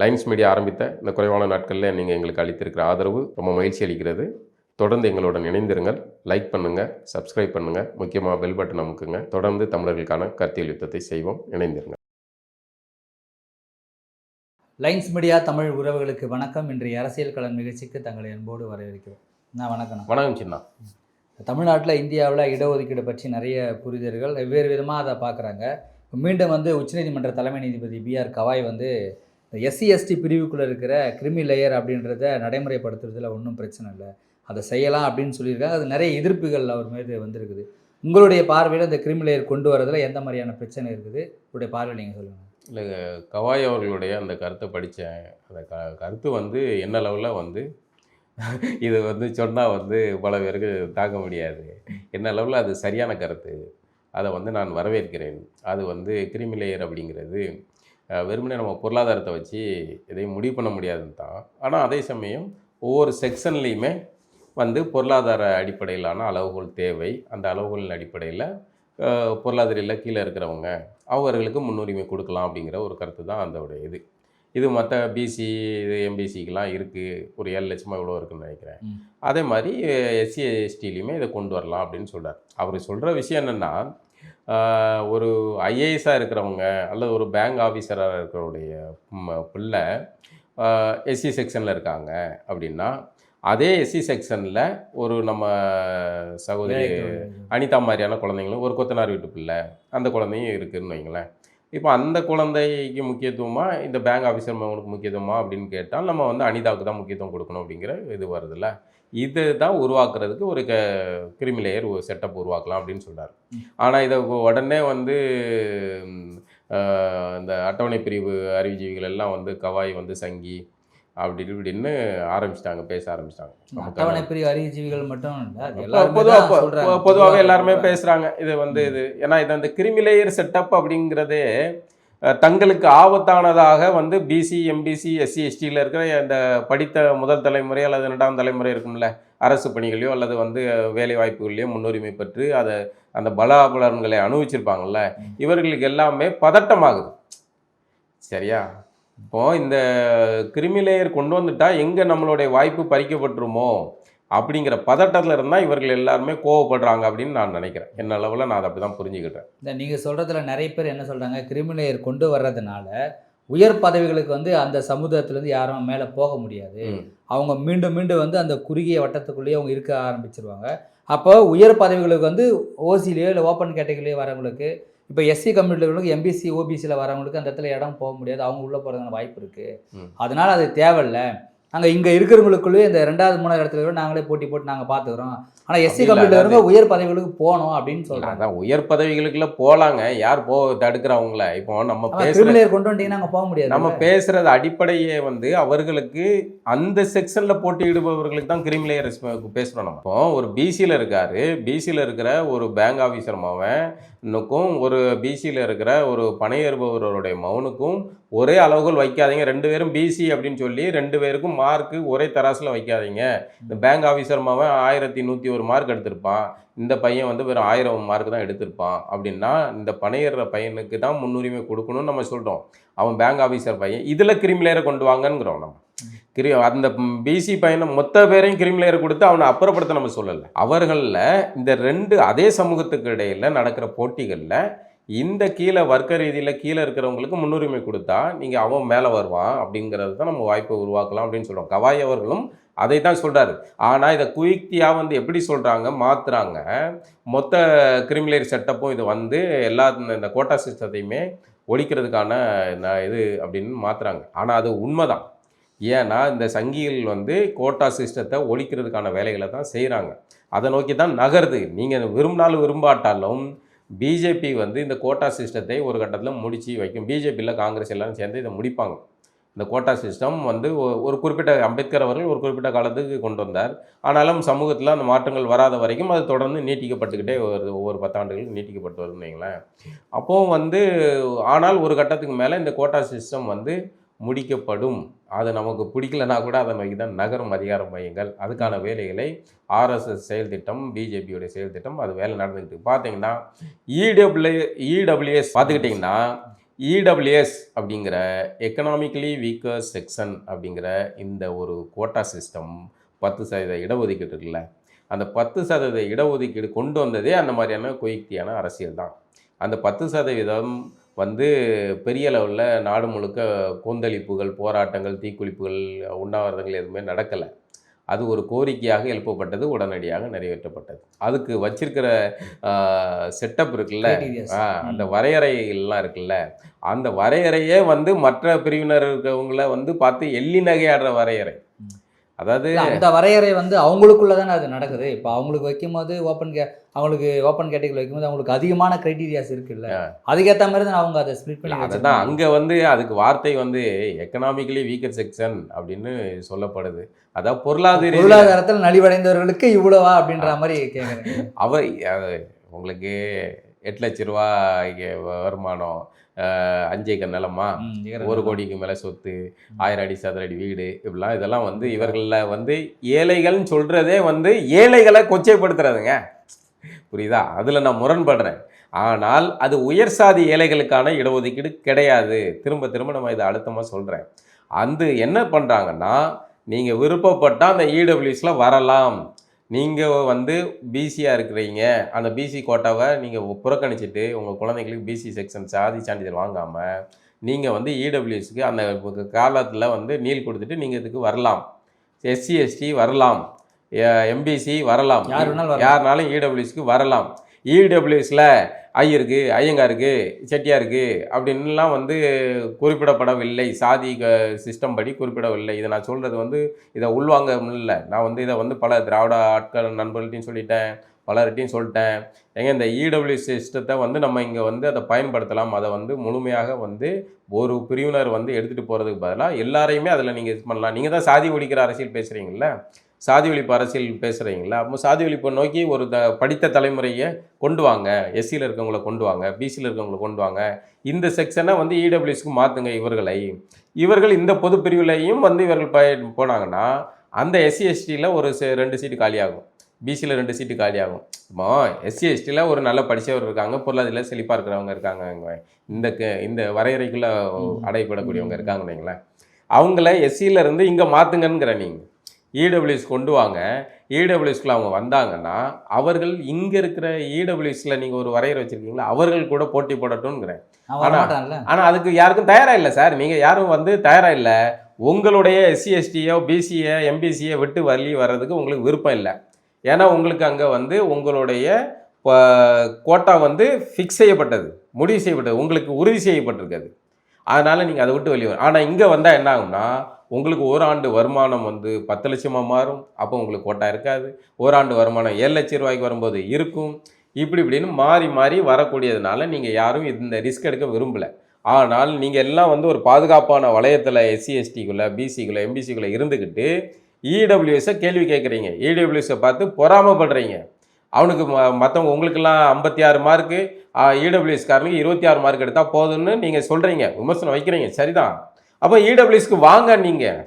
Lines media ஆரம்பித்த இந்த குறைவான நாட்களில் நீங்கள் எங்களுக்கு அளித்திருக்கிற ஆதரவு ரொம்ப மகிழ்ச்சி அளிக்கிறது. தொடர்ந்து எங்களுடன் இணைந்திருங்கள். லைக் பண்ணுங்கள் சப்ஸ்கிரைப் பண்ணுங்கள் முக்கியமாக பெல் பட்டன் அமுக்குங்க. தொடர்ந்து தமிழர்களுக்கான கருத்தியல் யுத்தத்தை செய்வோம். இணைந்திருங்கள். லைன்ஸ் மீடியா தமிழ் உறவுகளுக்கு வணக்கம். இன்றைய அரசியல் களம் நிகழ்ச்சிக்கு தங்களை அன்போடு வரவேற்கிறோம். நான் வணக்கம் வணக்கம் சின்னா. தமிழ்நாட்டில் இந்தியாவில் இடஒதுக்கீடு பற்றி நிறைய புரிதல்கள். வெவ்வேறு விதமாக அதை பார்க்குறாங்க. மீண்டும் வந்து உச்சநீதிமன்ற தலைமை நீதிபதி பிஆர் கவாய் வந்து எஸ்சி எஸ்டி பிரிவுக்குள்ளே இருக்கிற கிரிமி லேயர் அப்படின்றத நடைமுறைப்படுத்துறதுல ஒன்றும் பிரச்சனை இல்லை. அதை செய்யலாம் அப்படின்னு சொல்லியிருக்காங்க. அது நிறைய எதிர்ப்புகள் அவர் மீது வந்திருக்குது. உங்களுடைய பார்வையில் இந்த கிரிமி லேயர் கொண்டு வரதில் எந்த மாதிரியான பிரச்சனை இருக்குது? உங்களுடைய பார்வையில் நீங்கள் சொல்லுங்கள் இல்லை கவாய் அவர்களுடைய அந்த கருத்தை படித்தேன். அந்த க கருத்து வந்து என்ன லெவலில் வந்து இது வந்து சொன்னால் வந்து பல பேருக்கு தாங்க முடியாது. என்ன லெவலில் அது சரியான கருத்து? அதை வந்து நான் வரவேற்கிறேன். அது வந்து கிரிமி லேயர் அப்படிங்கிறது வெறுமனே நம்ம பொருளாதாரத்தை வச்சு எதையும் முடிவு பண்ண முடியாதுன்னு தான். ஆனால் அதே சமயம் ஒவ்வொரு செக்ஷன்லேயுமே வந்து பொருளாதார அடிப்படையிலான அளவுகோல் தேவை. அந்த அளவுகோலின் அடிப்படையில் பொருளாதாரியில் கீழே இருக்கிறவங்க அவர்களுக்கு முன்னுரிமை கொடுக்கலாம் அப்படிங்கிற ஒரு கருத்து தான் அதோட இது. இது மற்ற பிசி இது எம்பிசிக்கெலாம் இருக்குது ஒரு ஏழு லட்சமாக இவ்வளோ இருக்குன்னு நினைக்கிறேன். அதே மாதிரி எஸ்சி எஸ்டிலையுமே இதை கொண்டு வரலாம் அப்படின்னு சொல்கிறார் அவர் சொல்கிற விஷயம் என்னென்னா ஒரு ஐஏஎஸ்ஸாக இருக்கிறவங்க அல்லது ஒரு பேங்க் ஆஃபீஸராக இருக்கிறவுடைய ம், பிள்ளை எஸ்சி செக்ஷனில் இருக்காங்க அப்படின்னா அதே எஸ்சி செக்ஷனில் ஒரு நம்ம சகோதரி அனிதா மாதிரியான குழந்தைங்களும் ஒரு கொத்தனார் வீட்டு பிள்ளை அந்த குழந்தையும் இருக்குதுன்னு வைங்களேன். இப்போ அந்த குழந்தைக்கு முக்கியத்துவமா இந்த பேங்க் ஆஃபீஸர் மகனுக்கு முக்கியத்துவமா அப்படின்னு கேட்டால் நம்ம வந்து அனிதாவுக்கு தான் முக்கியத்துவம் கொடுக்கணும் அப்படிங்கிற இது வருதுல்ல. இது தான் உருவாக்குறதுக்கு ஒரு க கிரிமிலேயர் ஒரு செட்டப் உருவாக்கலாம் அப்படின்னு சொல்றாரு ம். ஆனால் இதை உடனே வந்து இந்த அட்டவணை பிரிவு அறிவுஜீவிகள் எல்லாம் வந்து கவாய் வந்து சங்கி அப்படி இப்படின்னு ஆரம்பிச்சிட்டாங்க பேச ஆரம்பிச்சிட்டாங்க அட்டவணை பிரிவு அறிவுஜீவிகள் மட்டும் பொதுவாக. பொதுவாகவே எல்லாருமே. பேசுகிறாங்க இது வந்து இது ஏன்னா இது அந்த கிரிமிலேயர் செட்டப் அப்படிங்கிறதே தங்களுக்கு ஆபத்தானதாக வந்து பிசி எம்பிசி எஸ்சி எஸ்டியில் இருக்கிற இந்த படித்த முதல் தலைமுறை அல்லது இரண்டாம் தலைமுறை இருக்கும்ல அரசு பணிகளையோ அல்லது வந்து வேலை வாய்ப்புகளையோ முன்னுரிமை பெற்று அதை அந்த பலாபலன்களை அனுபவிச்சிருப்பாங்கல்ல இவர்களுக்கு எல்லாமே பதட்டமாகுது. சரியா? இப்போ இந்த கிரிமிலேயர் கொண்டு வந்துட்டா எங்கே நம்மளுடைய வாய்ப்பு பறிக்கப்பட்டுருமோ? அப்படிங்கிற பதட்டத்தில் இருந்தால் இவர்கள் எல்லாருமே கோவப்படுறாங்க அப்படின்னு நான் நினைக்கிறேன். என்ன அளவில் நான் அதை அப்படி தான் புரிஞ்சுக்கிட்டேன். இந்த நீங்கள் சொல்கிறதுல நிறைய பேர் என்ன சொல்கிறாங்க கிரிமினேயர் கொண்டு வர்றதுனால உயர் பதவிகளுக்கு வந்து அந்த சமுதாயத்துலேருந்து யாரும் மேலே போக முடியாது. அவங்க மீண்டும் மீண்டும் வந்து அந்த குறுகிய வட்டத்துக்குள்ளேயே அவங்க இருக்க ஆரம்பிச்சிருவாங்க. அப்போ உயர் பதவிகளுக்கு வந்து ஓசிலேயோ இல்லை ஓப்பன் கேட்டகரியிலையோ வரவங்களுக்கு இப்போ எஸ்சி கம்யூனிட்டிகளுக்கு எம்பிசி ஓபிசியில் வரவங்களுக்கு அந்த இடத்துல இடம் போக முடியாது. அவங்க உள்ளே போகிறதுக்கான வாய்ப்பு இருக்குது. அதனால அது தேவையில்ல. நாங்கள் இங்கே இருக்கிறவங்களுக்குள்ளேயே இந்த ரெண்டாவது மூணாவது இடத்துல கூட நாங்களே போட்டி போட்டு நாங்கள் பார்த்துக்குறோம். ஆனால் எஸ்சி கம்யூனிட்டியில் இருக்க உயர் பதவிகளுக்கு போகணும் அப்படின்னு சொல்கிறாங்க அதான் உயர் பதவிகளுக்குள்ள போலாங்க. யார் போ தடுக்கிறவங்கள? இப்போ நம்ம கிரிமினல் கொண்டு வந்துட்டீங்கன்னா நாங்கள் போக முடியாது. நம்ம பேசுறது அடிப்படையே வந்து அவர்களுக்கு அந்த செக்ஷன்ல போட்டியிடுபவர்களுக்கு தான் கிரிமிலேயர் பேசுறோம் நம்ம. இப்போ ஒரு பிசியில் இருக்காரு. பிசியில் இருக்கிற ஒரு பேங்க் ஆஃபீஸர் மவன் இன்னுக்கும் ஒரு பிசியில் இருக்கிற ஒரு பணியேறுபவருடைய மௌனுக்கும் ஒரே அளவுகள் வைக்காதீங்க. ரெண்டு பேரும் பிசி அப்படின்னு சொல்லி ரெண்டு பேருக்கும் மார்க்கு ஒரே தராசில் வைக்காதீங்க. இந்த பேங்க் ஆஃபீஸர் மாவன் ஆயிரத்தி நூற்றி ஒரு மார்க் எடுத்திருப்பான். இந்த பையன் வந்து வெறும் ஆயிரம் மார்க் தான் எடுத்திருப்பான். அப்படின்னா இந்த பணையிற பையனுக்கு தான் முன்னுரிமை கொடுக்கணும்னு நம்ம சொல்கிறோம் அவன் பேங்க் ஆஃபீஸர் பையன் இதில் கிரிமிலேயரை கொண்டு வாங்கங்கிறோம் நம்ம. கிரி அந்த பிசி பையனை மொத்த பேரையும் கிரிமிலேயர் கொடுத்து அவனை அப்புறப்படுத்த நம்ம சொல்லலை. அவர்களில் இந்த ரெண்டு அதே சமூகத்துக்கு இடையில் நடக்கிற போட்டிகளில் இந்த கீழே வர்க்க ரீதியில் கீழே இருக்கிறவங்களுக்கு முன்னுரிமை கொடுத்தா நீங்கள் அவன் மேலே வருவான் அப்படிங்கிறது தான் நம்ம வாய்ப்பை உருவாக்கலாம் அப்படின்னு சொல்கிறோம் கவாய் அவர்களும் அதை தான் சொல்கிறாரு ஆனால் இதை குயிக்தியாக வந்து எப்படி சொல்கிறாங்க மாற்றுறாங்க மொத்த கிரிமினல் செட்டப்பும் இது வந்து எல்லா இந்த- கோட்டா சிஸ்டத்தையுமே ஒழிக்கிறதுக்கான இது அப்படின்னு மாற்றுறாங்க ஆனால் அது உண்மைதான். ஏன்னா இந்த சங்கிகள் வந்து கோட்டா சிஸ்டத்தை ஒழிக்கிறதுக்கான வேலைகளை தான் செய்கிறாங்க அதை நோக்கி தான் நகருது. நீங்கள் விரும்பினாலும் விரும்பாட்டாலும் பிஜேபி வந்து இந்த கோட்டா சிஸ்டத்தை ஒரு கட்டத்தில் முடிச்சு வைக்கும். பிஜேபியில் காங்கிரஸ் எல்லாரும் சேர்ந்து இதை முடிப்பாங்க. இந்த கோட்டா சிஸ்டம் வந்து ஒரு குறிப்பிட்ட அம்பேத்கர் அவர்கள் ஒரு குறிப்பிட்ட காலத்துக்கு கொண்டு வந்தார். ஆனாலும் சமூகத்தில் அந்த மாற்றங்கள் வராத வரைக்கும் அது தொடர்ந்து நீட்டிக்கப்பட்டுக்கிட்டே வருது. ஒவ்வொரு பத்தாண்டுகளுக்கு நீட்டிக்கப்பட்டு வருதுன்னு வைங்களேன். அப்போது வந்து ஆனால் ஒரு கட்டத்துக்கு மேலே இந்த கோட்டா சிஸ்டம் வந்து முடிக்கப்படும். அது நமக்கு பிடிக்கலனா கூட அதை நோக்கி தான் நகரும் அதிகார மையங்கள். அதுக்கான வேலைகளை ஆர்எஸ்எஸ் செயல் திட்டம் பிஜேபியோடைய செயல் திட்டம் அது வேலை நடந்துக்கிட்டு பார்த்தீங்கன்னா இடபிள்யூ இடபிள்யூஎஸ் பார்த்துக்கிட்டிங்கன்னா இடபிள்யூஎஸ் அப்படிங்கிற எக்கனாமிக்கலி வீக்கர் செக்ஷன் அப்படிங்கிற இந்த ஒரு கோட்டா சிஸ்டம் பத்து சதவீத இடஒதுக்கீடு இருக்குல்ல அந்த பத்து சதவீத இடஒதுக்கீடு கொண்டு வந்ததே அந்த மாதிரியான குயுக்தியான அரசியல் தான். அந்த பத்து சதவீதம் வந்து பெரிய லெவலில் நாடு முழுக்க கொந்தளிப்புகள் போராட்டங்கள் தீக்குளிப்புகள் உண்ணாவிரதங்கள் எதுவுமே நடக்கலை. அது ஒரு கோரிக்கையாக எழுப்பப்பட்டது உடனடியாக நிறைவேற்றப்பட்டது. அதுக்கு வச்சிருக்கிற செட்டப் இருக்குல்ல? அந்த வரையறைகள்லாம் இருக்குல்ல? அந்த வரையறையே வந்து மற்ற பிரிவினர் இருக்கவங்கள வந்து பார்த்து எள்ளி நகையாடுற வரையறை. அதாவது அந்த வரையறை வந்து அவங்களுக்குள்ள தானே அது நடக்குது. இப்போ அவங்களுக்கு வைக்கும்போது ஓப்பன் கே அவங்களுக்கு ஓப்பன் கேட்டகரி வைக்கும்போது அவங்களுக்கு அதிகமான கிரைட்டீரியாஸ் இருக்குல்ல. அதுக்கேற்ற மாதிரி தான் அவங்க அதை ஸ்ப்ளிட் பண்ணி அதுதான். அங்கே வந்து அதுக்கு வார்த்தை வந்து எக்கனாமிக்கலி வீக்கர் செக்ஷன் அப்படின்னு சொல்லப்படுது. அதான் பொருளாதார பொருளாதாரத்தில் நலிவடைந்தவர்களுக்கு இவ்வளவா அப்படின்ற மாதிரி கேட்குறேன் அவ அது உங்களுக்கு எட்டு லட்ச ரூபா வருமானம் அஞ்சு நிலமா? ஒரு கோடிக்கு மேலே சொத்து ஆயிரம் அடி சதுர அடி வீடு இப்படிலாம் இதெல்லாம் வந்து இவர்களில் வந்து ஏழைகள்னு சொல்கிறதே வந்து ஏழைகளை கொச்சைப்படுத்துறதுங்க. புரியுதா? அதில் நான் முரண்படுறேன். ஆனால் அது உயர் சாதி ஏழைகளுக்கான இடஒதுக்கீடு கிடையாது. திரும்ப திரும்ப நம்ம இதை அழுத்தமாக சொல்கிறேன் அந்த என்ன பண்ணுறாங்கன்னா நீங்கள் விருப்பப்பட்டால் அந்த இடபிள்யூஸில் வரலாம். நீங்கள் வந்து பிசியாக இருக்கிறீங்க. அந்த பிசி கோட்டாவை நீங்கள் புறக்கணிச்சிட்டு உங்கள் குழந்தைங்களுக்கு பிசி செக்ஷன் சாதி சான்றிதழ் வாங்காமல் நீங்கள் வந்து இடபிள்யூஎஸ்க்கு அந்த காலத்தில் வந்து நீல் கொடுத்துட்டு நீங்கள் இதுக்கு வரலாம். எஸ்சி எஸ்டி வரலாம். எம்பிசி வரலாம். யார் வேணாலும் வரலாம். இடபிள்யூஎஸில் ஐ இருக்குது ஐயங்கா இருக்குது செட்டியா இருக்குது அப்படின்லாம் வந்து குறிப்பிடப்படவில்லை. சாதி சிஸ்டம் படி குறிப்பிடவில்லை. இதை நான் சொல்கிறது வந்து இதை உள்வாங்க இல்லை. நான் வந்து இதை வந்து பல திராவிட ஆட்கள் நண்பர்கள்ட்டையும் சொல்லிட்டேன் பலர்கிட்டையும் சொல்லிட்டேன். ஏங்க இந்த இடபிள்யூ சிஸ்டத்தை வந்து நம்ம இங்கே வந்து அதை பயன்படுத்தலாம். அதை வந்து முழுமையாக வந்து ஒரு பிரிவினர் வந்து எடுத்துகிட்டு போகிறதுக்கு பதிலாக எல்லாரையுமே அதில் நீங்கள் இது பண்ணலாம். நீங்கள் தான் சாதி ஒழிக்கிற அரசியல் பேசுகிறீங்கள சாதி ஒழிப்பு அரசியல் பேசுகிறீங்களா அப்போ சாதி ஒழிப்பை நோக்கி ஒரு த படித்த தலைமுறையை கொண்டு வாங்க. எஸ்சியில் இருக்கவங்கள கொண்டு வாங்க பிசியில் இருக்கவங்கள கொண்டு வாங்க. இந்த செக்ஷனை வந்து இடபிள்யூஸ்க்கு மாற்றுங்க இவர்களை. இவர்கள் இந்த பொது பிரிவுலையும் வந்து இவர்கள் பய போனாங்கன்னா அந்த எஸ்சி எஸ்டியில் ஒரு செ- ரெண்டு சீட்டு காலியாகும். பிசியில் ரெண்டு சீட்டு காலியாகும். இப்போ எஸ்சி எஸ்டியில் ஒரு நல்ல படித்தவர் இருக்காங்க பொருளாதார செழிப்பாக இருக்கிறவங்க இருக்காங்க. இந்த க- இந்த வரையறைக்குள்ளே அடைப்படக்கூடியவங்க இருக்காங்கன்னு வைங்களேன். அவங்கள எஸ்சியில் இருந்து இங்கே மாற்றுங்கங்கிற நீங்கள் இடபிள்யூஎஸ் கொண்டு வாங்க. இடபிள்யூஎஸ்க்குள்ள அவங்க வந்தாங்கன்னா அவர்கள் இங்கே இருக்கிற இடபிள்யூஎஸில் நீங்கள் ஒரு வரையறை வச்சுருக்கீங்களா? அவர்கள் கூட போட்டி போடட்டும்ங்கிறேன். வரமாட்டான்ல ஆனால் அதுக்கு யாருக்கும் தயாராக இல்லை சார். நீங்கள் யாரும் வந்து தயாராக இல்லை. உங்களுடைய எஸ்சி எஸ்டியோ பிசிஏ எம்பிசியை விட்டு வள்ளி வர்றதுக்கு உங்களுக்கு விருப்பம் இல்லை. ஏன்னா உங்களுக்கு அங்கே வந்து உங்களுடைய கோட்டா வந்து ஃபிக்ஸ் செய்யப்பட்டது. முடிவு செய்யப்பட்டது. உங்களுக்கு உறுதி செய்யப்பட்டிருக்குது. அதனால் நீங்கள் அதை விட்டு வெளியே வரும் ஆனால் இங்கே வந்தால் என்ன ஆகும்னா உங்களுக்கு ஓராண்டு வருமானம் வந்து பத்து லட்சமாக மாறும் அப்போ உங்களுக்கு கோட்டா இருக்காது. ஓராண்டு வருமானம் ஏழு லட்சம் ரூபாய்க்கு வரும்போது இருக்கும். இப்படி இப்படின்னு மாறி மாறி வரக்கூடியதுனால நீங்கள் யாரும் இந்த ரிஸ்க் எடுக்க விரும்பலை. ஆனால் நீங்கள் எல்லாம் வந்து ஒரு பாதுகாப்பான வளையத்தில் எஸ்சி எஸ்டிக்குள்ளே பிசிக்குள்ளே எம்பிசிக்குள்ளே இருந்துக்கிட்டு இடபிள்யூஎஸை கேள்வி கேட்குறீங்க. இடபிள்யூஎஸை பார்த்து பொறாமப்படுறீங்க. அவனுக்கு ம மற்றவங்க உங்களுக்கெல்லாம் ஐம்பத்தி ஆறு மார்க்கு இடபிள்யூஎஸ்காரனுக்கு இருபத்தி ஆறு மார்க் எடுத்தால் போதும்னு நீங்கள் சொல்கிறீங்க விமர்சனம் வைக்கிறீங்க. சரிதான். அப்போ இடபிள்யூஎஸ்க்கு வாங்க நீங்கள்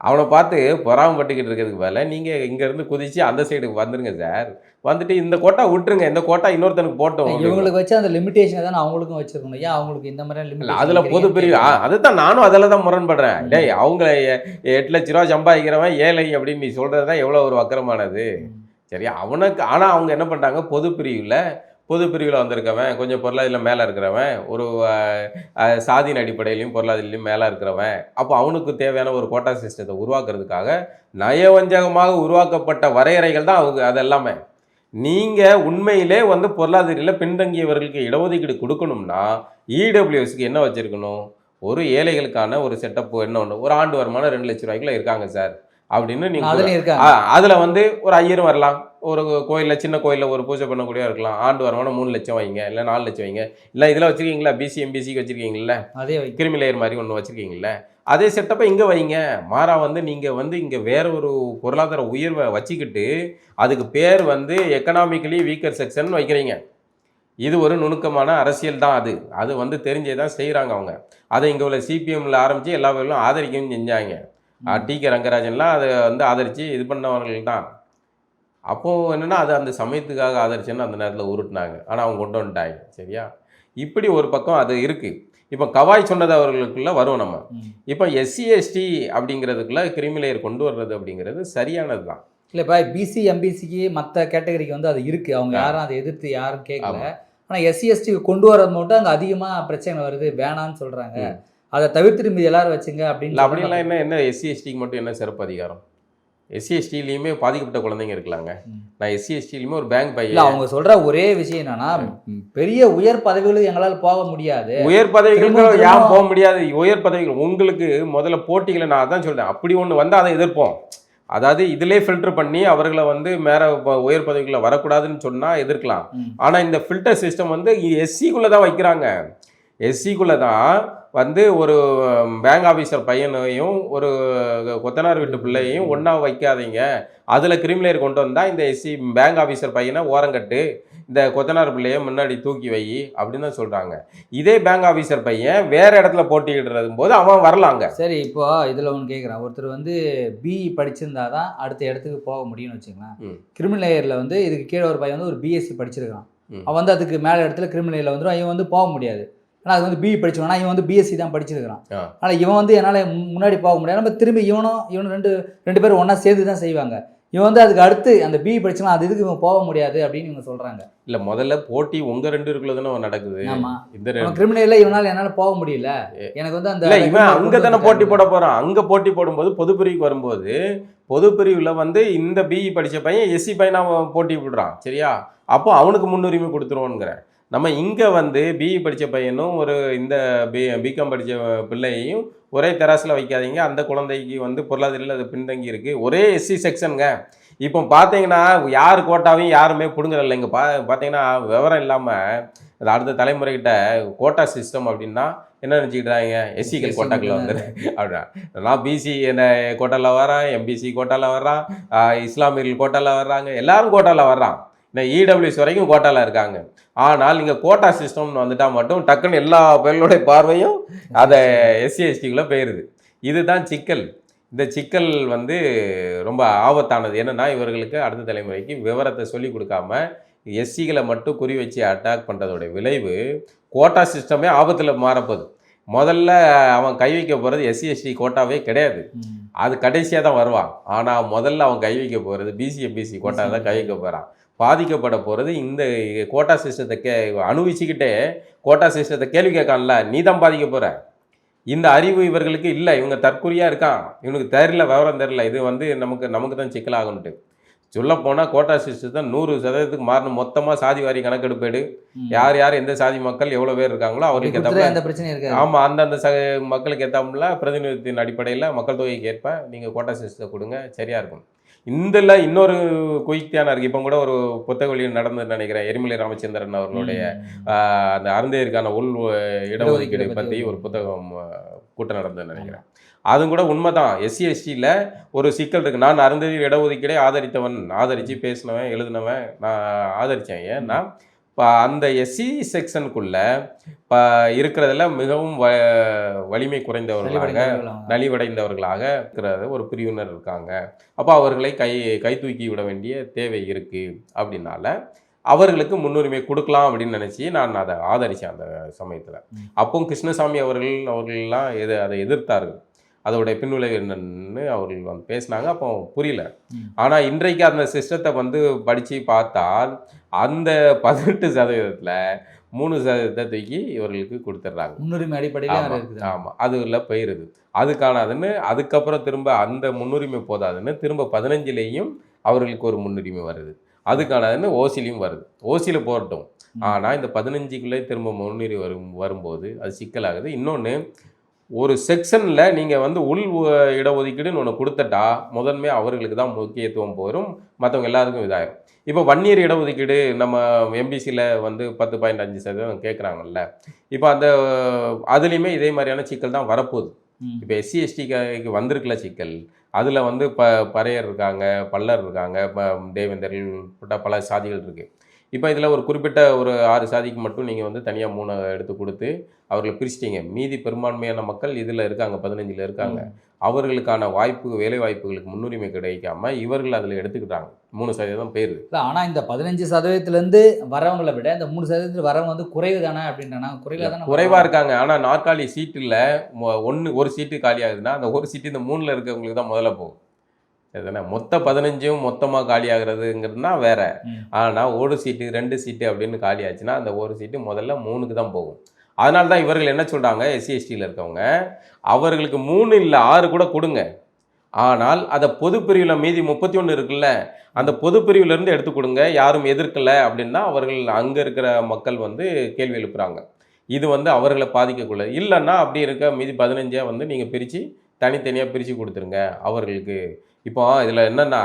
அவனை பார்த்து பொறாமப்பட்டுக்கிட்டு இருக்கிறதுக்கு பதிலா நீங்கள் இங்கேருந்து குதிச்சு அந்த சைடுக்கு வந்துருங்க சார் வந்துட்டு இந்த கோட்டா விட்டுருங்க. இந்த கோட்டா இன்னொருத்தனுக்கு போட்டோம் இவங்களுக்கு வச்ச அந்த லிமிடேஷனை தான் அவங்களுக்கும் வச்சிருக்கணும். ஏன் அவங்களுக்கு இந்த மாதிரி லிமிடேஷன் அதுல பொது பிரிவு ஆ, அதுதான் நானும் அதில் தான் முரண்படுறேன். டேய் அவங்க எ- எட்டு லட்ச ரூபா சம்பாதிக்கிறவன் ஏழை அப்படின்னு நீ சொல்றது தான் எவ்வளோ ஒரு வக்கரமானது. சரியா? அவனுக்கு ஆனால் அவங்க என்ன பண்ணிட்டாங்க பொது பிரிவில் பொது பிரிவில் வந்திருக்கவன் கொஞ்சம் பொருளாதாரம் மேலே இருக்கிறவன் ஒரு சாதியின் அடிப்படையிலையும் பொருளாதாரலையும் மேலே இருக்கிறவன். அப்போ அவனுக்கு தேவையான ஒரு கோட்டா சிஸ்டத்தை உருவாக்குறதுக்காக நயவஞ்சகமாக உருவாக்கப்பட்ட வரையறைகள் தான் அவங்க அது எல்லாமே. நீங்கள் உண்மையிலே வந்து பொருளாதாரியில் பின்தங்கியவர்களுக்கு இடஒதுக்கீடு கொடுக்கணும்னா இடபிள்யூஎஸ்க்கு என்ன வச்சுருக்கணும்? ஒரு ஏழைகளுக்கான ஒரு செட்டப் என்ன ஒன்று ஒரு ஆண்டு வருமானம் ரெண்டு லட்ச ரூபாய்க்குள்ள இருக்காங்க சார். அப்படின்னு நீங்கள் அதில் வந்து ஒரு ஐயரும் வரலாம். ஒரு கோயிலில் சின்ன கோயிலில் ஒரு பூஜை பண்ணக்கூடிய இருக்கலாம். ஆண்டு வருமானம் மூணு லட்சம் வைங்க இல்லை நாலு லட்சம் வைங்க. இல்லை இதில் வச்சுருக்கீங்களா பிசி எம்பிசிக்கு வச்சுருக்கீங்களா அதே கிருமி லேயர் மாதிரி ஒன்று வச்சுருக்கீங்களே அதே செட்டப்பை இங்கே வைங்க. மாறா வந்து நீங்கள் வந்து இங்கே வேற ஒரு பொருளாதார உயர்வை வச்சுக்கிட்டு அதுக்கு பேர் வந்து எக்கனாமிக்கலி வீக்கர் செக்ஷன் வைக்கிறீங்க. இது ஒரு நுணுக்கமான அரசியல் தான் அது. அது வந்து தெரிஞ்சே தான் செய்கிறாங்க அவங்க. அதை இங்கே உள்ள சிபிஎம்ல ஆரம்பித்து எல்லா பேர்களும் ஆதரிக்கவும் செஞ்சாங்க. டி கே ரங்கராஜன்லாம் அதை வந்து ஆதரித்து இது பண்ணவர்கள் தான் அப்போது என்னென்னா அது அந்த சமயத்துக்காக ஆதரிச்சேன்னு அந்த நேரத்தில் உருட்டினாங்க. ஆனால் அவங்க கொண்டு வந்துட்டாங்க சரியா? இப்படி ஒரு பக்கம் அது இருக்கு. இப்போ கவாய் சொன்னது அவர்களுக்குள்ள வரும் நம்ம. இப்போ எஸ்சி எஸ்டி அப்படிங்கிறதுக்குள்ள கிரிமிலேயர் கொண்டு வர்றது அப்படிங்கிறது சரியானது தான். இல்லைப்பா பிசி எம்பிசிக்கு மற்ற கேட்டகரிக்கு வந்து அது இருக்கு. அவங்க யாரும் அதை எதிர்த்து யாரும் கேட்கல ஆனால் எஸ்சி எஸ்டி கொண்டு வரது மட்டும் அங்கே அதிகமாக பிரச்சனை வருது. வேணாம்னு சொல்றாங்க. ம். அதை தவிர்த்துட்டு மீதி எல்லாரும் வச்சுங்க அப்படின்னு அப்படியெல்லாம் என்ன என்ன எஸ்சி எஸ்டிக்கு மட்டும் என்ன சிறப்பு அதிகாரம்? எஸ்சி எஸ்டிலையுமே பாதிக்கப்பட்ட குழந்தைங்க இருக்கலாங்க. நான் எஸ்சி எஸ்டிலையுமே ஒரு பேங்க் பையன். அவங்க சொல்ற ஒரே விஷயம் என்னன்னா பெரிய உயர் பதவிகளுக்கு எங்களால போக முடியாது. உயர் பதவிகளுக்கு திரும்ப- போக முடியாது. உயர் பதவிகள் உங்களுக்கு முதல்ல போட்டிகளை நான் அதான் சொல்றேன். அப்படி ஒன்று வந்து அதை எதிர்ப்போம். அதாவது இதிலே ஃபில்டர் பண்ணி அவர்களை வந்து மேல ப- உயர் பதவிகளை வரக்கூடாதுன்னு சொன்னா எதிர்க்கலாம். ம். ஆனா இந்த ஃபில்டர் சிஸ்டம் வந்து எஸ்சிக்குள்ளே தான் வைக்கிறாங்க. எஸ்சிக்குள்ளே தான் வந்து ஒரு பேங்க் ஆஃபீஸர் பையனையும் ஒரு கொத்தனார் வீட்டு பிள்ளையையும் ஒன்றா வைக்காதீங்க. அதில் கிரிமிலேயர் கொண்டு வந்தால் இந்த எஸ்சி பேங்க் ஆஃபீஸர் பையனை ஓரங்கட்டு இந்த கொத்தனார் பிள்ளைய முன்னாடி தூக்கி வை அப்படின்னு தான் சொல்கிறாங்க இதே பேங்க் ஆஃபீஸர் பையன் வேற இடத்துல போட்டியிடுறது போது அவன் வரலாங்க. சரி இப்போ இதுல ஒன்று கேட்குறேன் ஒருத்தர் வந்து பிஇ படிச்சிருந்தா தான் அடுத்த இடத்துக்கு போக முடியும்னு வச்சுக்கலாம் ம். கிரிமினல் லேயரில் வந்து இதுக்கு கீழே ஒரு பையன் வந்து ஒரு பிஎஸ்சி படிச்சிருக்கான். அவன் வந்து அதுக்கு மேலே இடத்துல கிரிமினல் லேயரில் வந்துடும் இவன் வந்து போக முடியாது. ஆனால் அது வந்து பிஇ படிச்சிருக்கான் இவன் வந்து பிஎஸ்சி தான் படிச்சிருக்கான் ஆ. ஆனால் இவன் வந்து என்னால் முன்னாடி போக முடியாது. நம்ம திரும்பி இவனும் இவனும் ரெண்டு ரெண்டு பேரும் ஒன்றா சேர்ந்து தான் செய்வாங்க. இவன் வந்து அதுக்கு அடுத்து அந்த பிஇ படிச்சான் அது இதுக்கு இவன் போக முடியாது அப்படின்னு இவங்க சொல்கிறாங்க இல்லை முதல்ல போட்டி உங்கள் ரெண்டு இருக்குள்ள தானே நடக்குது. ஆமாம் இந்த ரெ- அவன் கிரிமினல் இவனால் என்னால் போக முடியல. எனக்கு வந்து அந்த இவன் அங்க தானே போட்டி. போட போறான். அங்க போட்டி போடும்போது பொது பிரிவுக்கு வரும்போது பொது பிரிவுல வந்து இந்த பிஇ படிச்ச பையன் எஸ்சி பையனா அவன் போட்டி விடுறான் சரியா? அப்போ அவனுக்கு முன்னுரிமை கொடுத்துருவோங்கிறேன் நம்ம இங்க வந்து பிஇ படிச்ச பையனும் ஒரு இந்த பி பிகாம் படிச்ச பிள்ளையையும் ஒரே தெராசில் வைக்காதீங்க. அந்த குழந்தைக்கு வந்து பொருளாதாரத்தில் அது பின்தங்கி இருக்கு. ஒரே எஸ்சி செக்ஷனுங்க இப்போ பார்த்தீங்கன்னா யார் கோட்டாவையும் யாருமே பிடுங்குறதில்ல இங்கே பா பார்த்தீங்கன்னா விவரம் இல்லாமல் அது அடுத்த தலைமுறைகிட்ட கோட்டா சிஸ்டம் அப்படின்னா என்ன நினச்சிக்கிட்டாங்க? எஸ்சிகள் மட்டும் வந்துரு அப்படின்னா நான் பிசி என்ன கோட்டாவில் வரான் எம்பிசி கோட்டாவில் வர்றான். இஸ்லாமியர்கள் கோட்டாவில் வர்றாங்க. எல்லாரும் கோட்டாவில் வர்றான். இந்த இடபிள்யூஎஸ் வரைக்கும் கோட்டாவில் இருக்காங்க. ஆனால் இங்கே கோட்டா சிஸ்டம்னு வந்துட்டா மட்டும் டக்குன்னு எல்லா பேர்களுடைய பார்வையும் அதை எஸ்சி எஸ்டிக்குள்ளே போயிடுது இதுதான் சிக்கல். இந்த சிக்கல் வந்து ரொம்ப ஆபத்தானது. என்னன்னா இவர்களுக்கு அடுத்த தலைமுறைக்கு விவரத்தை சொல்லி கொடுக்காம எஸ்சிகளை மட்டும் குறி வச்சு அட்டாக் பண்ணுறதோட விளைவு கோட்டா சிஸ்டமே ஆபத்தில் மாறப்போகுது. முதல்ல அவன் கை வைக்க போகிறது எஸ்சி எஸ்டி கோட்டாவே கிடையாது. அது கடைசியாக தான் வருவான். ஆனால் முதல்ல அவன் கை வைக்க போகிறது பிசி எம்பிசி கோட்டா தான் கை வைக்க போகிறான் பாதிக்கப்பட போகிறது இந்த கோட்டா சிஸ்டத்தை கே அனுபவிச்சுக்கிட்டே கோட்டா சிஸ்டத்தை கேள்வி கேட்கான்ல நீ தான் பாதிக்க போகிற இந்த அறிவு இவர்களுக்கு இல்லை. இவங்க தற்குறியாக இருக்கான். இவனுக்கு தெரியல விவரம் தெரியல. இது வந்து நமக்கு நமக்கு தான் சிக்கலாகும்ட்டு சொல்லப் போனால் கோட்டா சிஸ்டத்தை நூறு சதவீதத்துக்கு மாறணும். மொத்தமாக சாதி வாரி கணக்கெடுப்பேடு. யார் யார் எந்த சாதி மக்கள் எவ்வளோ பேர் இருக்காங்களோ கொடுத்துட்டா ஏற்ற பிரச்சனையும் இருக்காது. ஆமாம் அந்தந்த ச மக்களுக்கு ஏற்றாப்புல பிரதிநிதித்தின் அடிப்படையில் மக்கள் தொகைக்கு ஏற்ப நீங்கள் கோட்டா சிஸ்டத்தை கொடுங்க. சரியாக இருக்கும். இதில் இன்னொரு குயிக்தியான இருக்குது இப்போ கூட ஒரு புத்தக வெளியீடு நடந்ததுன்னு நினைக்கிறேன். எரிமலை ராமச்சந்திரன் அவர்களுடைய அந்த அருந்தையருக்கான உள் இடஒதுக்கீடு பற்றி பத்தி ஒரு புத்தகம் கூட்டம் நடந்ததுன்னு நினைக்கிறேன். அதுவும் கூட உண்மைதான். எஸ்சி எஸ்டியில் ஒரு சிக்கல் இருக்குது நான் அருந்ததி இடஒதுக்கீடை ஆதரித்தவன் ஆதரித்து பேசினவன் எழுதினவன் நான் ஆதரித்தேன் ஏன்னா இப்போ அந்த எஸ்சி செக்ஷனுக்குள்ள இப்போ இருக்கிறதுல மிகவும் வ வலிமை குறைந்தவர்களாக. நலிவடைந்தவர்களாக இருக்கிற ஒரு பிரிவினர் இருக்காங்க அப்போ அவர்களை கை கை தூக்கி விட வேண்டிய தேவை இருக்குது அப்படின்னால அவர்களுக்கு முன்னுரிமை கொடுக்கலாம் அப்படின்னு நினச்சி நான் அதை ஆதரித்தேன் அந்த சமயத்தில் ம். அப்போ கிருஷ்ணசாமி அவர்கள் அவர்கள்லாம் எது அதை எதிர்த்தார்கள் அதோடைய பின்விளைவு என்னன்னு அவர்கள் வந்து பேசினாங்க அப்போ புரியல. ஆனால் இன்றைக்கு அந்த சிஸ்டத்தை வந்து படித்து பார்த்தால் அந்த பதினெட்டு சதவீதத்தில் மூணு சதவீதத்தை தூக்கி இவர்களுக்கு கொடுத்துட்றாங்க முன்னுரிமை அடிப்படையில ஆமா, இருக்குது. ஆமா. அதுல போயிருது. அது காணாதுன்னு அதுக்கப்புறம் திரும்ப அந்த முன்னுரிமை போதாதுன்னு திரும்ப பதினஞ்சுலேயும் அவர்களுக்கு ஒரு முன்னுரிமை வருது. அது காணாதுன்னு ஓசிலையும் வருது. ஓசியில் போகட்டும். ம். ஆனா இந்த பதினஞ்சுக்குள்ளே திரும்ப முன்னுரிமை வரும் வரும்போது அது சிக்கலாகுது. இன்னொன்று ஒரு செக்ஷனில் நீங்கள் வந்து உள் இடஒதுக்கீடுன்னு ஒன்று கொடுத்துட்டா முதன்மை அவர்களுக்கு தான் முக்கியத்துவம் போரும் மற்றவங்க எல்லாருக்கும் இதாயிரும். இப்போ வன்னியர் இடஒதுக்கீடு நம்ம எம்பிசியில் வந்து பத்து பாயிண்ட் அஞ்சு சதவீதம் கேட்குறாங்கல்ல இப்போ அந்த அதுலேயுமே இதே மாதிரியான சிக்கல் தான் வரப்போகுது. இப்போ எஸ்சி எஸ்டிக்கு வந்திருக்கல சிக்கல். அதில் வந்து ப பறையர் இருக்காங்க பல்லர் இருக்காங்க தேவேந்தர்கள் பல சாதிகள் இருக்குது இப்போ இதில் ஒரு குறிப்பிட்ட ஒரு ஆறு சாதிக்கு மட்டும் நீங்கள் வந்து தனியாக மூணை எடுத்து கொடுத்து அவர்களை பிரிச்சிட்டீங்க. மீதி பெரும்பான்மையான மக்கள் இதில் இருக்காங்க பதினஞ்சில் இருக்காங்க. அவர்களுக்கான வாய்ப்பு வேலை வாய்ப்புகளுக்கு முன்னுரிமை கிடைக்காம இவர்கள் அதில் எடுத்துக்கிட்டாங்க. மூணு சதவீதம் பேர். இல்லை ஆனால் இந்த பதினஞ்சு சதவீதத்துலேருந்து வரவங்களை விட இந்த மூணு சதவீதத்தில் வரவங்க வந்து குறைவு தானே அப்படின்றாங்க குறைவாக தானே குறைவா இருக்காங்க. ஆனா நாற்காலி சீட்டுல ஒன்று ஒரு சீட்டு காலி ஆகுதுன்னா அந்த ஒரு சீட்டு இந்த மூணுல இருக்கவங்களுக்கு தான் முதல்ல போகும். சரிதானே மொத்த பதினஞ்சும் மொத்தமா காலி ஆகுறதுங்கிறதுனா வேற. ம். ஆனா ஒரு சீட்டு ரெண்டு சீட்டு அப்படின்னு காலி ஆச்சுன்னா அந்த ஒரு சீட்டு முதல்ல மூணுக்கு தான் போகும். அதனால தான் இவர்கள் என்ன சொல்றாங்க எஸ்சி எஸ்டியில் இருக்கவங்க அவர்களுக்கு மூணு இல்லை ஆறு கூட கொடுங்க. ஆனால் அதை பொது பிரிவில் மீதி முப்பத்தி ஒன்று இருக்குல்ல அந்த பொது பிரிவுல இருந்து எடுத்து கொடுங்க யாரும் எதிர்க்கல அப்படின்னா அவர்கள் அங்கே இருக்கிற மக்கள் வந்து கேள்வி எழுப்புறாங்க. இது வந்து அவர்களை பாதிக்கக்குள்ள இல்லைன்னா அப்படி இருக்க மீதி பதினஞ்சை வந்து நீங்கள் பிரித்து தனித்தனியாக பிரித்து கொடுத்துருங்க. அவர்களுக்கு இப்போ இதில் என்னென்னா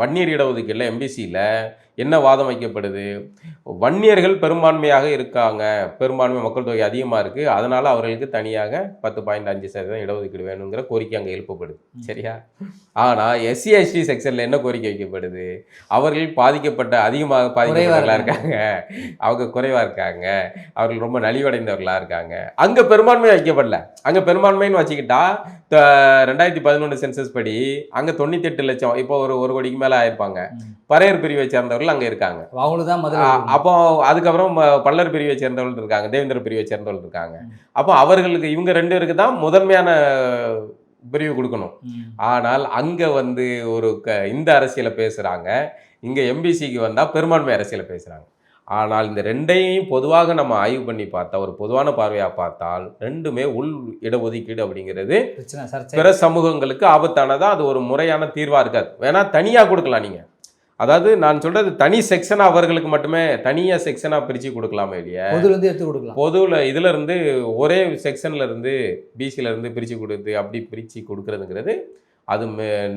வன்னியர் இடஒதுக்கீடில் எம்பிசியில் என்ன வாதம் வைக்கப்படுது? வன்னியர்கள் பெரும்பான்மையாக இருக்காங்க. பெரும்பான்மை மக்கள் தொகை அதிகமாக இருக்குது அதனால் அவர்களுக்கு தனியாக பத்து பாயிண்ட் அஞ்சு சதவீதம் இடஒதுக்கீடு வேணுங்கிற கோரிக்கை அங்கே எழுப்பப்படுது. சரியா? ஆனால் எஸ்சி எஸ்டி செக்ஷனில் என்ன கோரிக்கை வைக்கப்படுது? அவர்கள் பாதிக்கப்பட்ட அதிகமாக பாதிக்கப்பட்டவர்களாக இருக்காங்க. அவங்க குறைவாக இருக்காங்க. அவர்கள் ரொம்ப நலிவடைந்தவர்களாக இருக்காங்க. அங்கே பெரும்பான்மை வைக்கப்படல. அங்கே பெரும்பான்மைன்னு வச்சுக்கிட்டா ரெண்டாயிரத்தி பதினொன்று சென்சஸ் படி அங்கே தொண்ணூத்தெட்டு லட்சம் இப்போ ஒரு ஒரு கோடிக்கு மேலே ஆயிருப்பாங்க. பறையர் பிரிவை சேர்ந்தவர்கள் அங்கே இருக்காங்க. அவங்களுக்கு தான் முதல்ல அப்போ அதுக்கப்புறம் பல்லர் பிரிவை சேர்ந்தவர்கள் இருக்காங்க தேவேந்திர பிரிவை சேர்ந்தவர்கள் இருக்காங்க. அப்போ அவர்களுக்கு இவங்க ரெண்டு பேருக்கு தான் முதன்மையான பிரிவு கொடுக்கணும். ஆனால் அங்கே வந்து ஒரு க இந்த அரசியலை பேசுகிறாங்க இங்கே எம்பிசிக்கு வந்தால் பெரும்பான்மை அரசியலை பேசுகிறாங்க ஆனால் இந்த ரெண்டையும் பொதுவாக நம்ம ஆய்வு பண்ணி பார்த்தா ஒரு பொதுவான பார்வையாக பார்த்தால் ரெண்டுமே உள் இடஒதுக்கீடு அப்படிங்கிறது பிற சமூகங்களுக்கு ஆபத்தானதா அது ஒரு முறையான தீர்வாக இருக்காது. வேணா தனியாக கொடுக்கலாம் நீங்கள் அதாவது நான் சொல்றது தனி செக்ஷனாக அவர்களுக்கு மட்டுமே தனியாக செக்ஷனாக பிரித்து கொடுக்கலாமே இல்லையா? பொதுல இருந்து எடுத்து கொடுக்கலாம். பொதுவில் இதுல இருந்து ஒரே செக்ஷன்ல இருந்து பிசியில் இருந்து பிரித்து கொடுத்து அப்படி பிரித்து கொடுக்கறதுங்கிறது அது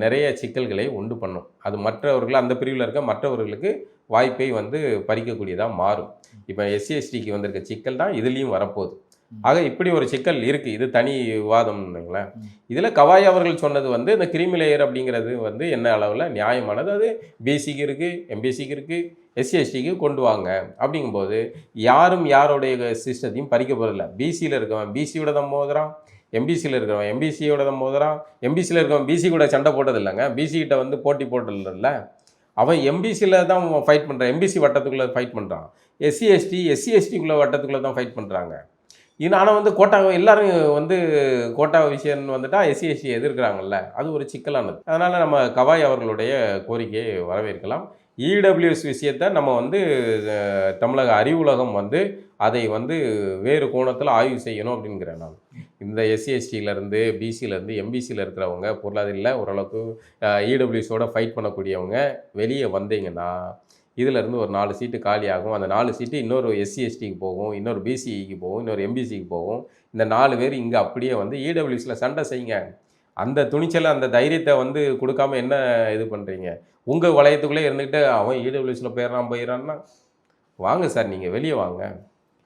நிறைய சிக்கல்களை உண்டு பண்ணும். அது மற்றவர்கள் அந்த பிரிவில் இருக்க மற்றவர்களுக்கு வாய்ப்பை வந்து பறிக்கக்கூடியதாக மாறும். இப்போ எஸ்சி எஸ்டிக்கு வந்திருக்க சிக்கல் தான் இதுலேயும் வரப்போகுது. ஆக இப்படி ஒரு சிக்கல் இருக்குது இது தனி விவாதம்னு வைங்களேன் ம். இதில் கவாய் அவர்கள் சொன்னது வந்து இந்த கிரிமி லேயர் அப்படிங்கிறது வந்து என்ன அளவில் நியாயமானது அது பிசிக்கு இருக்குது எம்பிசிக்கு இருக்குது எஸ்சி எஸ்டிக்கு கொண்டு வாங்க அப்படிங்கும்போது யாரும் யாருடைய சிஸ்டத்தையும் பறிக்க போகிறதில்ல பிசியில் இருக்கவன் பிசியோட தான் மோதுறான் எம்பிசியில் இருக்கிறவன் எம்பிசியோட தான் மோதுறான் எம்பிசியில் இருக்கவன் பிசி கூட சண்டை போட்டது இல்லைங்க பிசி கிட்ட வந்து போட்டி போட்டதில்ல அவன் எம்பிசியில் தான் ஃபைட் பண்ணுறான் எம்பிசி வட்டத்துக்குள்ளே ஃபைட் பண்ணுறான் எஸ்சி எஸ்டி எஸ்சி எஸ்டிக்குள்ளே வட்டத்துக்குள்ளே தான் ஃபைட் பண்ணுறாங்க இது ஆனால் வந்து கோட்டா எல்லாரும் வந்து கோட்டா விஷயம்னு வந்துட்டா எஸ்சி எஸ்சி எதிர்க்கிறாங்கல்ல அது ஒரு சிக்கலானது. அதனால் நம்ம கவாய் அவர்களுடைய கோரிக்கையை வரவேற்கலாம். இடபிள்யூஎஸ் விஷயத்தை நம்ம வந்து தமிழக அறிவுலகம் வந்து அதை வந்து வேறு கோணத்தில் ஆய்வு செய்யணும் அப்படிங்கிறேன் நான். இந்த எஸ்சி எஸ்டியிலேருந்து பிசியிலேருந்து எம்பிசியில் இருக்கிறவங்க பொருளாதாரியில் ஓரளவுக்கு இடபிள்யூஎஸோட ஃபைட் பண்ணக்கூடியவங்க வெளியே வந்தீங்கன்னா இதிலேருந்து ஒரு நாலு சீட்டு காலி ஆகும். அந்த நாலு சீட்டு இன்னொரு எஸ்சி எஸ்டிக்கு போகும் இன்னொரு பிசிக்கு போகும் இன்னொரு எம்பிசிக்கு போகும். இந்த நாலு பேர் இங்கே அப்படியே வந்து இடபிள்யூஎஸில் சண்டை செய்யுங்க. அந்த துணிச்சலை அந்த தைரியத்தை வந்து கொடுக்காம என்ன இது பண்ணுறீங்க உங்கள் வளையத்துக்குள்ளே இருந்துக்கிட்டு அவன் இடபிள்யூஎஸில் போயிடறான் போயிடறான்னா வாங்க சார் நீங்கள் வெளியே வாங்க.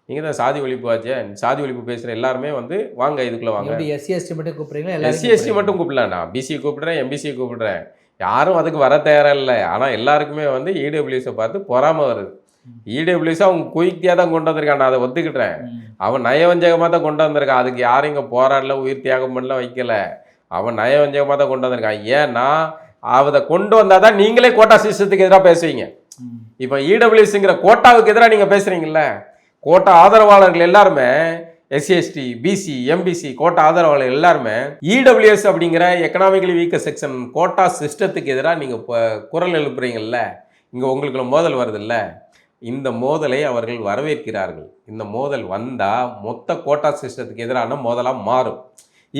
நீங்கள் தான் சாதி ஒழிப்பு ஆச்சே. சாதி ஒழிப்பு பேசுகிற எல்லாருமே வந்து வாங்க இதுக்குள்ளே வாங்க. எஸ்சி எஸ்டி மட்டும் கூப்பிடுறீங்களா? எஸ்சி எஸ்டி மட்டும் கூப்பிடல நான் பிசி கூப்பிடுறேன் எம்பிசி கூப்பிடுறேன். யாரும் அதுக்கு வர தயாராக இல்லை ஆனால் எல்லாருக்குமே வந்து இடபிள்யூஸை பார்த்து பொறாம வருது. இடபிள்யூஸை அவங்க குயிக்தியாக தான் கொண்டு வந்திருக்கான் நான் அதை ஒத்துக்கிட்டேன். அவன் நயவஞ்சகமாக தான் கொண்டு வந்திருக்கான். அதுக்கு யாரும் இங்கே போராடல உயிர் தியாகம் பண்ணல வைக்கல. அவன் நயவஞ்சகமாக தான் கொண்டு வந்திருக்கான். ஏன்னா அதை கொண்டு வந்தால் தான் நீங்களே கோட்டா சிஸ்டத்துக்கு எதிராக பேசுவீங்க. இப்போ இடபிள்யூஎஸ்ங்கிற கோட்டாவுக்கு எதிராக நீங்கள் பேசுகிறீங்கல்ல கோட்டா ஆதரவாளர்கள் எல்லாருமே எஸ்சிஎஸ்டி பிசி எம்பிசி கோட்டா ஆதரவாளர்கள் எல்லாருமே இடபிள்யூஎஸ் அப்படிங்கிற எக்கனாமிக்கலி வீக்க செக்ஷன் கோட்டா சிஸ்டத்துக்கு எதிராக நீங்கள் இப்போ குரல் எழுப்புறீங்கல்ல இங்கே உங்களுக்குள்ள மோதல் வருதுல்ல இந்த மோதலை அவர்கள் வரவேற்கிறார்கள். இந்த மோதல் வந்தால் மொத்த கோட்டா சிஸ்டத்துக்கு எதிரான மோதலாக மாறும்.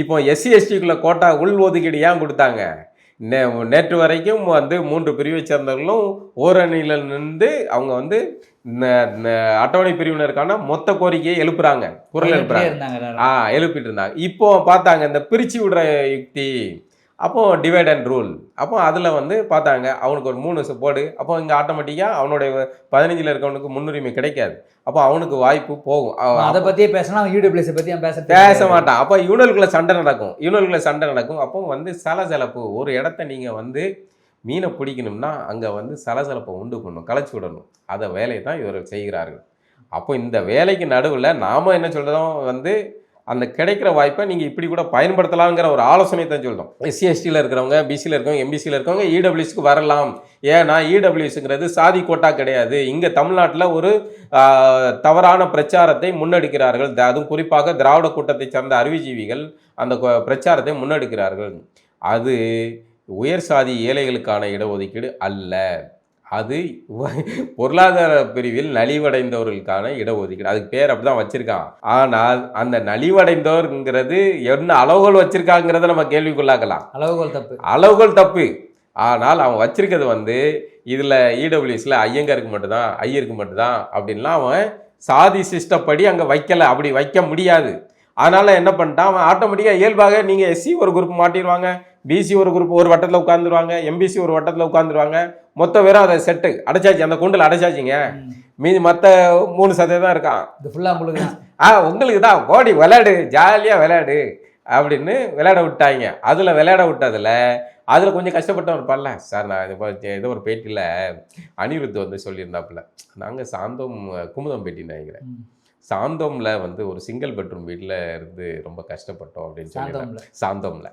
இப்போ எஸ்சிஎஸ்டிக்குள்ள கோட்டா உள் ஒதுக்கீடு ஏன் கொடுத்தாங்க? நே நேற்று வரைக்கும் வந்து மூன்று பிரிவை சேர்ந்தவர்களும் ஓரணியில் நின்று அவங்க வந்து அட்டவணை பிரிவினருக்கான மொத்த கோரிக்கையை எழுப்புறாங்க. குரல் எழுப்புறாங்க. ஆ எழுப்பிட்டு இருந்தாங்க. இப்போ பார்த்தாங்க இந்த பிரிச்சு விடுற யுக்தி அப்போ டிவைட் அண்ட் ரூல் அப்போ அதில் வந்து பார்த்தாங்க அவனுக்கு ஒரு மூணு போடு. அப்போ இங்கே ஆட்டோமேட்டிக்காக அவனுடைய பதினஞ்சில் இருக்கவனுக்கு முன்னுரிமை கிடைக்காது. அப்போ அவனுக்கு வாய்ப்பு போகும். அதை பத்தியே பேசினா யூடியூப்ல பத்தி அவன் பேச பேச மாட்டான். அப்போ இவனுக்குள்ள சண்டை நடக்கும். இவனுக்குள்ள சண்டை நடக்கும். அப்போ வந்து சலசலப்பு ஒரு இடத்த நீங்கள் வந்து மீனை பிடிக்கணும்னா அங்கே வந்து சலசலப்பை உண்டு பண்ணணும் களைச்சி விடணும். அதை வேலையை தான் இவர்கள் செய்கிறார்கள். அப்போ இந்த வேலைக்கு நடுவில் நாம் என்ன சொல்கிறோம் வந்து அந்த கிடைக்கிற வாய்ப்பை நீங்கள் இப்படி கூட பயன்படுத்தலாங்கிற ஒரு ஆலோசனை தான் சொல்கிறோம் எஸ்சி எஸ்டியில் இருக்கிறவங்க பிசியில் இருக்கவங்க எம்பிசியில் இருக்கவங்க இடபிள்யூஸ்க்கு வரலாம். ஏன்னா இடபிள்யூஸுங்கிறது சாதி கோட்டா கிடையாது. இங்கே தமிழ்நாட்டில் ஒரு தவறான பிரச்சாரத்தை முன்னெடுக்கிறார்கள். த- அதுவும் குறிப்பாக திராவிட கூட்டத்தை சார்ந்த அறிவுஜீவிகள் அந்த பிரச்சாரத்தை முன்னெடுக்கிறார்கள். அது உயர் சாதி ஏழைகளுக்கான இடஒதுக்கீடு அல்ல. அது பொருளாதார பிரிவில் நலிவடைந்தவர்களுக்கான இடஒதுக்கீடு. அதுக்கு பேர் அப்படிதான் வச்சிருக்கான் ஆனால் அந்த நலிவடைந்தோர்ங்கிறது என்ன அளவுகள் வச்சிருக்காங்கிறத நம்ம கேள்விக்குள்ளாக்கலாம். அளவுகோல் தப்பு. அளவுகள் தப்பு. ஆனால் அவன் வச்சிருக்கிறது வந்து இதில் இடபிள்யூஸில் ஐயங்கருக்கு மட்டும்தான் ஐயருக்கு மட்டும்தான் அப்படின்லாம் அவன் சாதி சிஸ்டப்படி அங்கே வைக்கல. அப்படி வைக்க முடியாது. அதனால என்ன பண்ணிட்டான்? அவன் ஆட்டோமேட்டிக்காக இயல்பாக நீங்கள் எஸ்சி ஒரு குரூப் மாட்டிடுவாங்க. பிசி ஒரு குரூப் ஒரு வட்டத்தில் உட்காந்துருவாங்க எம்பிசி ஒரு வட்டத்தில் உட்காந்துருவாங்க மொத்த பேரும் அதை செட்டு அடைச்சாச்சு அந்த கூண்டில் அடைச்சாச்சுங்க. மீதி மற்ற மூணு சதவீதம் இருக்கான். இது ஃபுல்லாக உங்களுக்கு ஆ உங்களுக்கு தான். ஓடி விளையாடு ஜாலியாக விளையாடு அப்படின்னு விளையாட விட்டாங்க. அதில் விளையாட விட்டதில் அதில் கொஞ்சம் கஷ்டப்பட்டவன் இருப்பான்ல. சார் நான் இது ஏதோ ஒரு பேட்டியில் அனிருத் வந்து சொல்லியிருந்தாப்புல நாங்கள் சாந்தோம் குமுதம் பேட்டி நினைக்கிறேன். சாந்தோம்ல வந்து ஒரு சிங்கிள் பெட்ரூம் வீட்டில் இருந்து ரொம்ப கஷ்டப்பட்டோம் அப்படின்னு சொல்லி சாந்தோம்ல.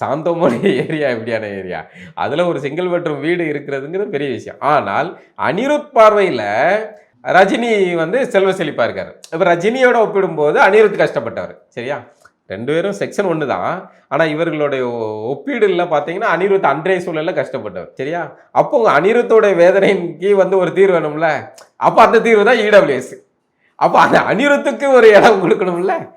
சாந்தோம்ல ஏரியா எப்படியான ஏரியா. அதில் ஒரு சிங்கிள் பெட்ரூம் வீடு இருக்கிறதுங்கிறது பெரிய விஷயம். ஆனால் அனிருத் பார்வையில் ரஜினி வந்து செல்வ செழிப்பா இருக்கார். இப்போ ரஜினியோட ஒப்பிடும்போது அனிருத் கஷ்டப்பட்டவர். சரியா? ரெண்டு பேரும் செக்ஷன் ஒன்று தான். ஆனால் இவர்களுடைய ஒ- ஒப்பீடுல பார்த்தீங்கன்னா அனிருத் அன்றைய சூழலில் கஷ்டப்பட்டவர். சரியா? அப்போ உங்க அனிருத்தோட வேதனைக்கு வந்து ஒரு தீர்வு வேணும்ல? அப்போ அந்த தீர்வு தான் இடபிள்யூஎஸ் அப்போ அந்த அனிருத்துக்கு ஒரு இடம் கொடுக்கணும்ல?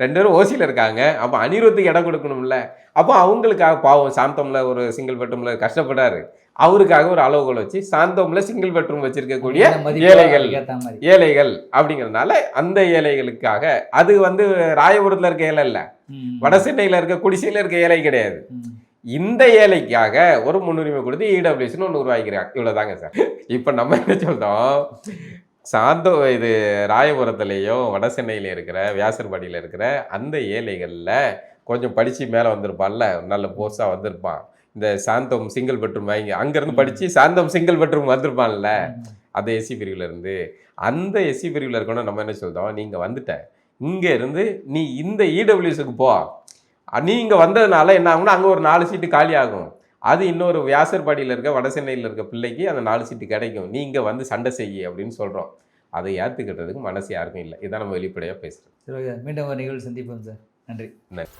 ரெண்டு பேரும் ஓசியில் இருக்காங்க. அப்போ அனிருத்துக்கு இடம் கொடுக்கணும்ல. அப்போ அவங்களுக்காக பாவம் சாந்தம்ல ஒரு சிங்கிள் பெட்ரூம்ல கஷ்டப்படாரு அவருக்காக ஒரு அளவுகோல் வச்சு சாந்தம்ல சிங்கிள் பெட்ரூம் வச்சிருக்கக்கூடிய ஏழைகள். ஏழைகள் அப்படிங்கிறதுனால அந்த ஏழைகளுக்காக அது வந்து ராயபுரத்தில் இருக்க ஏழை இல்லை. ம். வட சென்னையில் இருக்க குடிசையில் இருக்க ஏழை கிடையாது. இந்த ஏழைக்காக ஒரு முன்னுரிமை கொடுத்து E இடபிள்யூஸ்னு ஒன்று உருவாக்கிறாங்க இவ்வளோதாங்க சார். இப்போ நம்ம என்ன சொல்றோம்? சாந்தோ இது ராயபுரத்துலேயும் வட சென்னையில் இருக்கிற வியாசர்பாடியில் இருக்கிற அந்த ஏழைகளில் கொஞ்சம் படித்து மேலே வந்திருப்பான்ல. நல்ல போஸ்டாக வந்திருப்பான். இந்த சாந்தம் சிங்கிள் பெட்ரூம் வாங்கி அங்கேருந்து படித்து சாந்தம் சிங்கிள் பெட்ரூம் வந்திருப்பான்ல. அந்த எஸ்சி பிரிவில் இருந்து அந்த எஸ்சி பிரிவில் இருக்கணும் நம்ம என்ன சொல்றோம்? நீங்க வந்துட்ட. இங்க இருந்து நீ இந்த E இடபிள்யூஸுக்கு போ. அஹ் நீ இங்க வந்ததுனால என்ன ஆகும்னா அங்க ஒரு நாலு சீட்டு காலி ஆகும். அது இன்னொரு வியாசர்பாடியில் இருக்க வட சென்னையில் இருக்க பிள்ளைக்கு அந்த நாலு சீட்டு கிடைக்கும். நீ இங்க வந்து சண்டை செய்ய அப்படின்னு சொல்றோம். அதை ஏத்துக்கிட்டதுக்கு மனசு யாருக்கும் இல்லை. இதான் நம்ம வெளிப்படையா பேசுறோம் சரி மீண்டும் ஒரு நிகழ்வு சந்திப்போம் சார். நன்றி. நன்றி.